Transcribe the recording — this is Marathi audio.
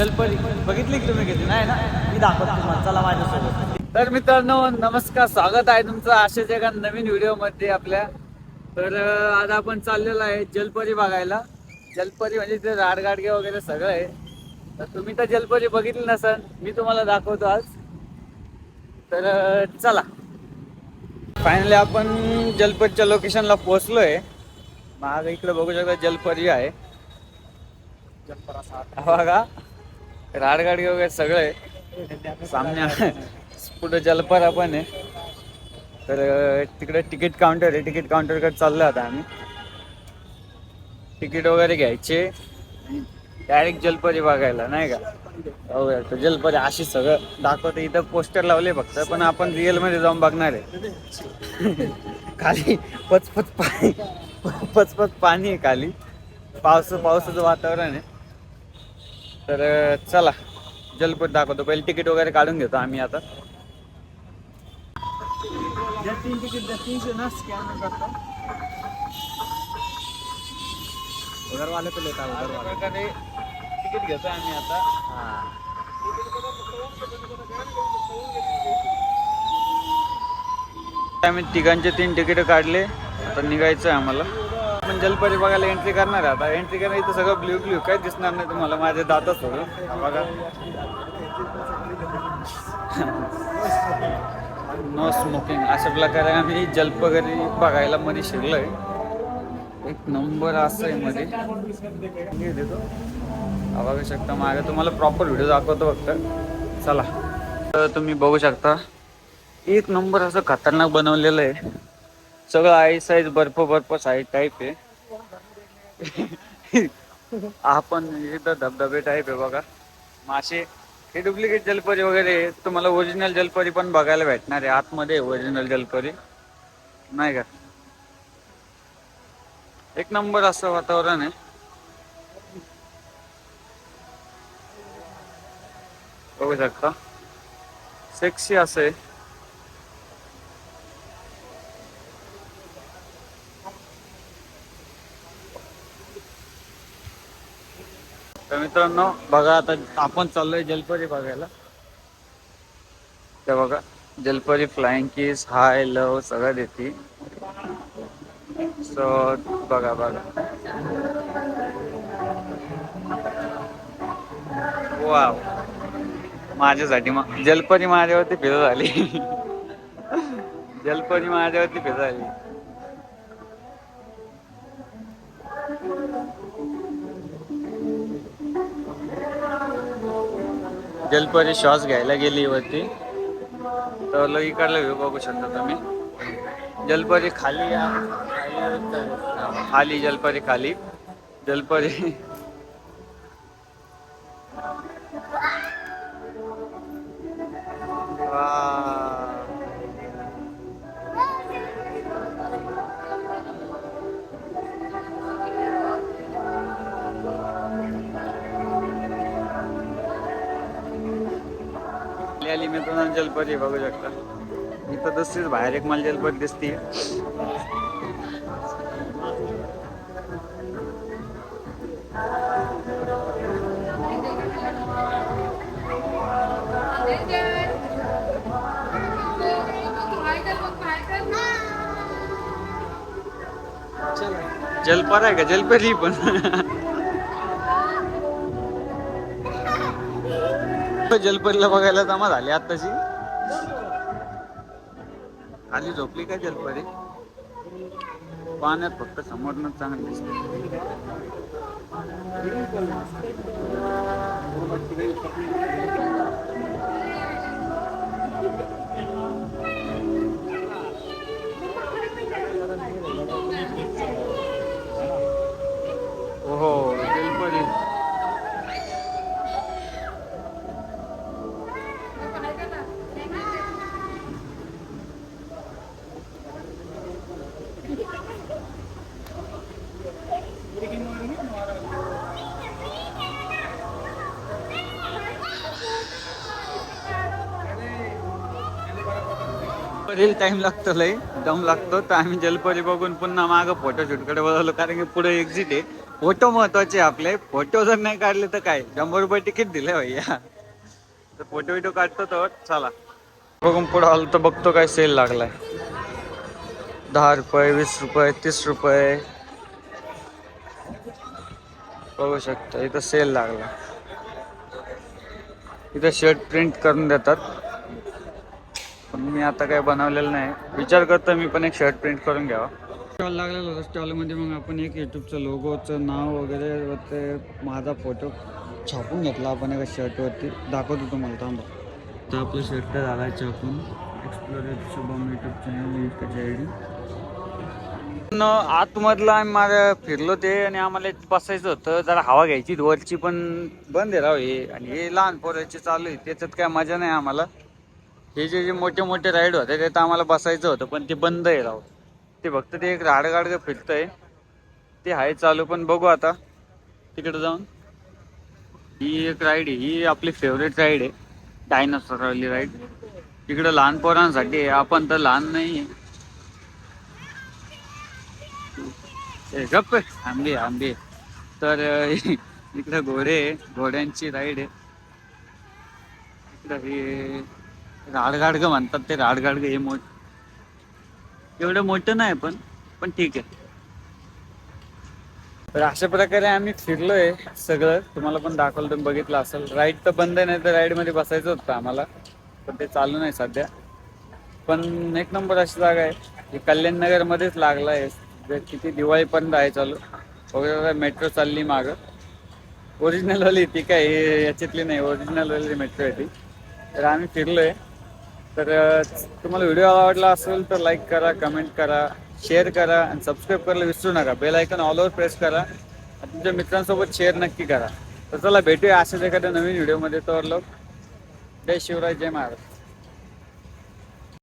जलपरी. बघितली की तुम्ही किती? नाही ना? मी दाखवतो तुम्हाला. चला माझ्यासोबत. तर मित्रांनो नमस्कार. स्वागत आहे तुमचं अशाच एका नवीन व्हिडिओमध्ये आपल्या. तर आज आपण चाललेलो आहे जलपरी बघायला. जलपरी म्हणजे ते राडगाडगे वगैरे सगळं आहे. तर तुम्ही तर जलपरी बघितली नसन मी तुम्हाला दाखवतो आज. तर चला. फायनली आपण जलपरीच्या लोकेशनला पोहोचलोय. माग इकडे बघू शकता जलपरी आहे. जलपरा बघा. राडगाडी वगैरे सगळं. आहे सामने पुढे जलपरा पण आहे. तर तिकडे तिकीट काउंटर आहे. तिकीट काउंटरकडे चाललो आता आम्ही. तिकीट वगैरे घ्यायचे. डायरेक्ट जलपरी बघायला नाही का? हो जलपरी अशी सगळं दाखवते. इथं पोस्टर लावले फक्त पण आपण रिअलमध्ये जाऊन बघणार आहे. खाली पचपच पाणी पचपच पाणी आहे खाली. पावस पावसाचं वातावरण आहे. तर चला. जलपरी दाखवतो. पहिले तिकीट वगैरे काढून घेतो आम्ही आता. तीन तिकीट है घेतो आम्ही आता. आम्ही तिघांचे तीन तिकीट काढले. आता निघायचं आहे आम्हाला. आपण जलपरी बघायला एंट्री करणार आहे. आता एंट्री करणार इथं सगळं ब्ल्यू ब्ल्यू काय दिसणार नाही तुम्हाला. माझे दातच सोडून बघा. नो स्मोकिंग अशा प्रकारे आम्ही जलपगरी बघायला मध्ये शिरलोय. एक नंबर असं आहे मध्ये. देतो. बघू शकता मागे तुम्हाला प्रॉपर व्हिडिओ दाखवतो फक्त. चला. तर तुम्ही बघू शकता. एक नंबर असं खतरनाक बनवलेलं आहे. सगळं आई साईज बर्फ बर्फ साईज टाईप आहे. आपण इथं धबधबे टाईप आहे बघा. मासे हे डुप्लिकेट जलपरी वगैरे तुम्हाला ओरिजिनल जलपरी पण बघायला भेटणार आहे. आतमध्ये ओरिजिनल जलपरी. नाही का? एक नंबर असं वातावरण आहे. बघू शकता. सेक्सी असं आहे. तर मित्रांनो बघा आता आपण चाललोय जलपरी बघायला. तर बघा जलपरी फ्लाइंग किस हाय लव सगळं देते. सो बघा बघा. वा माझ्यासाठी मग जलपरी माझ्यावरती फिरत झाली. जलपरी माझ्यावरती फिरत झाली. जलपरी श्वास घ्यायला गेली वरती. तर लग इकडला व्ह्यू बघू शकता तुम्ही. जलपरी खाली खाली- खाली जलपरी खाली. जलपरी. वा. आली मित्रांनो जलपरी बघू शकता. इथं दिसतेच बाहेर एक मला जलपरी दिसते जलपर आहे का? जलपरी पण. जलपरीला बघायला जमा झाली आत्ताशी. खाली झोपली काय जलपरी? पाण्यात फक्त समोरनं चांगली दिसते रील टाइम लागतो लय. दम लागतो. तर आम्ही जलपरी बघून पुन्हा मागं फोटो शूट बोलवलो कारण की पुढे एक्झिट आहे. फोटो महत्त्वाचे आपले. फोटो जर नाही काढले तर काय? शंभर रुपये तिकीट दिले भैया. तर फोटो विटो काढतो तर चला. बघून पुढे आलो तर बघतो काय सेल लागलाय. दहा रुपये वीस रुपये तीस रुपये. बघू शकता. इथं सेल लागला. इथं शर्ट प्रिंट करून देतात. पण मी आता काय बनवलेलं नाही. विचार करतो मी पण एक शर्ट प्रिंट करून घ्यावा. स्टॉल लागलेला होता स्टॉलमध्ये मग आपण एक युट्यूबचं लोगोचं नाव वगैरे ते माझा फोटो छापून घेतला आपण एका शर्टवरती दाखवतो तुम्हाला थांबा. तर आपलं शर्ट झाला आहे छापून एक्सप्लोर शुभम युट्यूब चॅनल त्याची आय डी आतमधला आम्ही माझं फिरलो ते आणि आम्हाला बसायचं होतं. जरा हवा घ्यायची वरची पण बंद आहे राव हे. आणि हे लहान पोराचे चालू आहे. त्याच्यात काय मजा नाही आम्हाला. हे जे जे मोठे मोठे राईड होते त्यात आम्हाला बसायचं होतं पण ते बंद आहे राव. ते फक्त ते एक राडगाडगं फिरतंय. ते आहे चालू पण बघू आता. तिकडे जाऊन. ही एक राईड आहे ही आपली फेवरेट राईड आहे. डायनासोर वाली राईड तिकडं लहान पोरांसाठी आहे. आपण तर लहान नाही आहे. गप्प आंबे आंबे. तर इकडं घोडे आहे. घोड्यांची राईड आहे. इकडं हे राडगाडगं म्हणतात ते राडगाडगं हे मोठ एवढं मोठं नाही पण पण ठीक आहे. तर अशा प्रकारे आम्ही फिरलोय सगळं. तुम्हाला पण दाखवलं तुम्ही बघितलं असेल. राईड तर बंद नाही तर राईडमध्ये बसायचं होतं आम्हाला. पण ते चालू नाही सध्या. पण एक नंबर अशी जागा आहे की कल्याण नगर मध्येच लागला आहे. किती दिवाळीपर्यंत आहे चालू. वगैरे मेट्रो चालली मागं. ओरिजिनल वाली ती काय याच्यातली नाही. ओरिजिनल वाली मेट्रो आहे ती. तर आम्ही फिरलोय. तर तुम्हाला व्हिडिओ आवडला असेल तर लाईक करा कमेंट करा शेअर करा आणि सबस्क्राईब करायला विसरू नका. Bell icon all over press करा. आणि तुमच्या मित्रांसोबत शेअर नक्की करा. तर चला भेटूया अशाच एखाद्या नवीन व्हिडिओमध्ये तर लोक. जय शिवराय जय महाराज.